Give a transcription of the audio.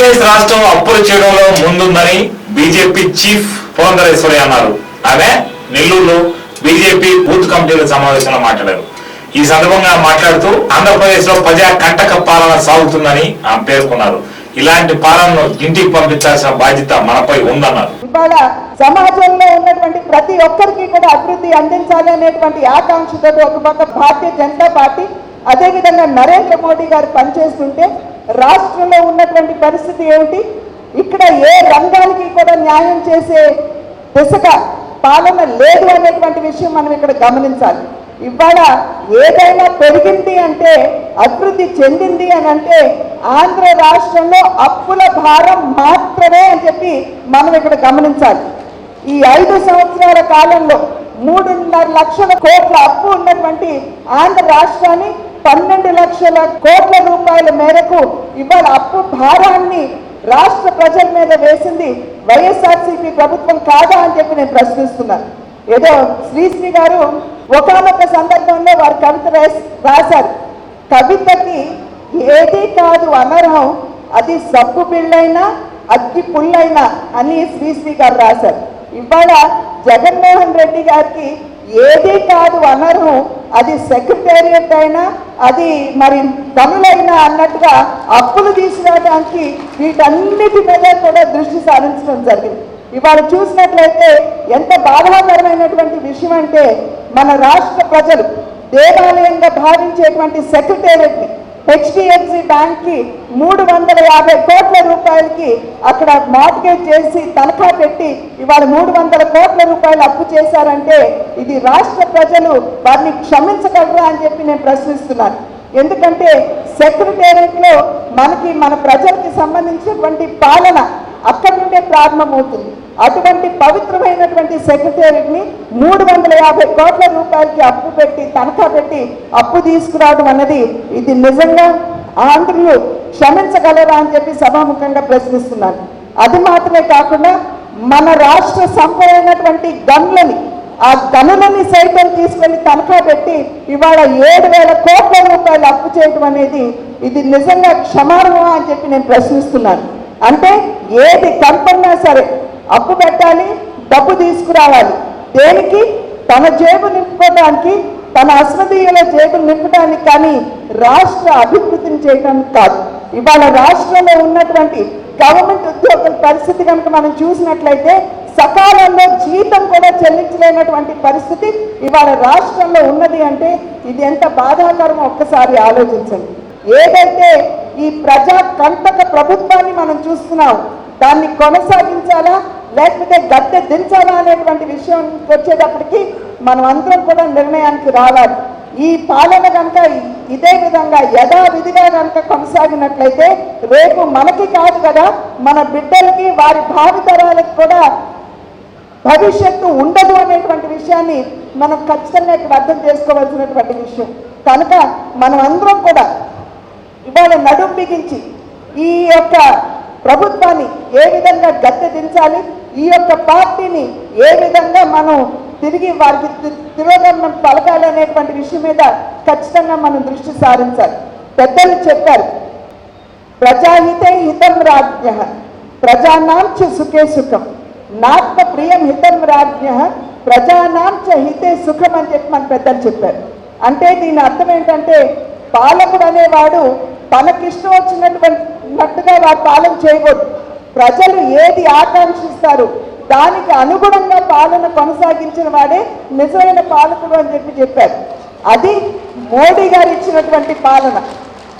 ఆంధ్రప్రదేశ్ రాష్ట్రం అప్పులు చేయడంలో ముందుందని బీజేపీ చీఫ్ పురంధరేశ్వరి అన్నారు. ఆమె నెల్లూరులో బీజేపీ బూత్ కమిటీల సమావేశంలో మాట్లాడారు. ఈ సందర్భంగా మాట్లాడుతూ ఆంధ్రప్రదేశ్లో ప్రజా కంటక పాలన సాగుతుందని ఆమె పేర్కొన్నారు. ఇలాంటి పాలనను ఇంటికి పంపించాల్సిన బాధ్యత మనపై ఉందన్నారు. ఇవాళ సమాజంలో ఉన్నటువంటి ప్రతి ఒక్కరికి కూడా అభివృద్ధి అందించాలి అనేటువంటి ఆకాంక్షతో ఒక పక్క భారతీయ జనతా పార్టీ అదేవిధంగా నరేంద్ర మోడీ గారు పనిచేస్తుంటే రాష్ట్రంలో ఉన్నటువంటి పరిస్థితి ఏమిటి? ఇక్కడ ఏ రంగానికి కూడా న్యాయం చేసే దిశగా పాలన లేదు అనేటువంటి విషయం మనం ఇక్కడ గమనించాలి. ఇవాళ ఏదైనా పెరిగింది అంటే అభివృద్ధి చెందింది అని అంటే ఆంధ్ర రాష్ట్రంలో అప్పుల భారం మాత్రమే అని చెప్పి మనం ఇక్కడ గమనించాలి. ఈ ఐదు సంవత్సరాల కాలంలో మూడున్నర లక్షల కోట్ల అప్పు ఉన్నటువంటి ఆంధ్ర రాష్ట్రాన్ని పన్నెండు లక్షల కోట్ల రూపాయల మేరకు ఇవాళ అప్పు భారాన్ని రాష్ట్ర ప్రజల మీద వేసింది వైఎస్ఆర్సీపీ ప్రభుత్వం కాదా అని చెప్పి నేను ప్రశ్నిస్తున్నాను ఏదో శ్రీశ్రీ గారు ఒకనొక సందర్భంలో వారు కవిత రాశారు. కవితకి ఏది కాదు అనర్హం అది సబ్బు బిళ్ళైనా అగ్గి పుల్లైనా అని శ్రీశ్రీ గారు రాశారు. ఇవాళ జగన్మోహన్ రెడ్డి గారికి ఏది కాదు అనర్హం అది సెక్రటేరియట్ అయినా అది మరి పనులైనా అన్నట్టుగా అప్పులు తీసుకురావడానికి వీటన్నిటి మీద కూడా దృష్టి సారించడం జరిగింది. ఇవాళ చూసినట్లయితే ఎంత బాధాకరమైనటువంటి విషయం అంటే మన రాష్ట్ర ప్రజలు దేవాలయంగా భావించేటువంటి సెక్రటేరియట్ని హెచ్డిఎఫ్సి బ్యాంక్కి మూడు వందల యాభై కోట్ల రూపాయలకి అక్కడ మార్గేజ్ చేసి తనఖా పెట్టి ఇవాళ మూడు వందల కోట్ల రూపాయలు అప్పు చేశారంటే ఇది రాష్ట్ర ప్రజలు వారిని క్షమించగలరా అని చెప్పి నేను ప్రశ్నిస్తున్నాను. ఎందుకంటే సెక్రటేరియట్లో మనకి మన ప్రజలకి సంబంధించినటువంటి పాలన అక్కడ నుండే ప్రారంభమవుతుంది. అటువంటి పవిత్రమైనటువంటి సెక్రటేరియట్ని మూడు వందల యాభై కోట్ల రూపాయలకి అప్పు పెట్టి తనఖా పెట్టి అప్పు తీసుకురావడం అన్నది ఇది నిజంగా ఆంధ్రులు క్షమించగలరా అని చెప్పి సభాముఖంగా ప్రశ్నిస్తున్నాను అది మాత్రమే కాకుండా మన రాష్ట్ర సంపదైనటువంటి గనులని ఆ గనులని సైతం తీసుకొని తనఖా పెట్టి ఇవాళ ఏడు వేల కోట్ల రూపాయలు అప్పు చేయటం అనేది ఇది నిజంగా క్షమార్హమా అని చెప్పి నేను ప్రశ్నిస్తున్నాను. అంటే ఏది కంపన్నా సరే అప్పు పెట్టాలి డబ్బు తీసుకురావాలి. దేనికి? తన జేబు నింపుకోవడానికి తన అశ్వదీయుల జేబు నింపడానికి కానీ రాష్ట్ర అభివృద్ధిని చేయడానికి కాదు. ఇవాళ రాష్ట్రంలో ఉన్నటువంటి గవర్నమెంట్ ఉద్యోగుల పరిస్థితి కనుక మనం చూసినట్లయితే సకాలంలో జీతం కూడా చెల్లించలేనటువంటి పరిస్థితి ఇవాళ రాష్ట్రంలో ఉన్నది అంటే ఇది ఎంత బాధాకరమో ఒక్కసారి ఆలోచించండి. ఏదైతే ఈ ప్రజా కంటక ప్రభుత్వాన్ని మనం చూస్తున్నాం దాన్ని కొనసాగించాలా? లేకపోతే గద్దె దించాలా అనేటువంటి విషయం వచ్చేటప్పటికి మనం అందరం కూడా నిర్ణయానికి రావాలి. ఈ పాలన కనుక ఇదే విధంగా యథావిధిగా కనుక కొనసాగినట్లయితే రేపు మనకి కాదు కదా మన బిడ్డలకి వారి భావితరాలకు కూడా భవిష్యత్తు ఉండదు అనేటువంటి విషయాన్ని మనం ఖచ్చితంగా ఇక్కడ అర్థం చేసుకోవాల్సినటువంటి విషయం. కనుక మనం అందరం కూడా ఇవాళ నడుం బిగించి ఈ యొక్క ప్రభుత్వాన్ని ఏ విధంగా గద్దె దించాలి? ఈ యొక్క పార్టీని ఏ విధంగా మనం తిరిగి వారికి తిరోగమనం పలకాలి అనేటువంటి విషయం మీద ఖచ్చితంగా మనం దృష్టి సారించాలి. పెద్దలు చెప్పారు ప్రజాహితే హితం రాజ్ఞ ప్రజానాం చ సుఖే సుఖం. నాత్మ ప్రియం హితం రాజ్ఞ ప్రజానాం చ హితే సుఖం అని చెప్పి మన పెద్దలు చెప్పారు. అంటే దీని అర్థం ఏంటంటే పాలకుడు అనేవాడు తనకిష్టం వచ్చినటువంటి ఉన్నట్టుగా వారు పాలన చేయకూడదు. ప్రజలు ఏది ఆకాంక్షిస్తారు దానికి అనుగుణంగా పాలన కొనసాగించిన వాడే నిజమైన పాలకుడు అని చెప్పి చెప్పారు. అది మోడీ గారు ఇచ్చినటువంటి పాలన.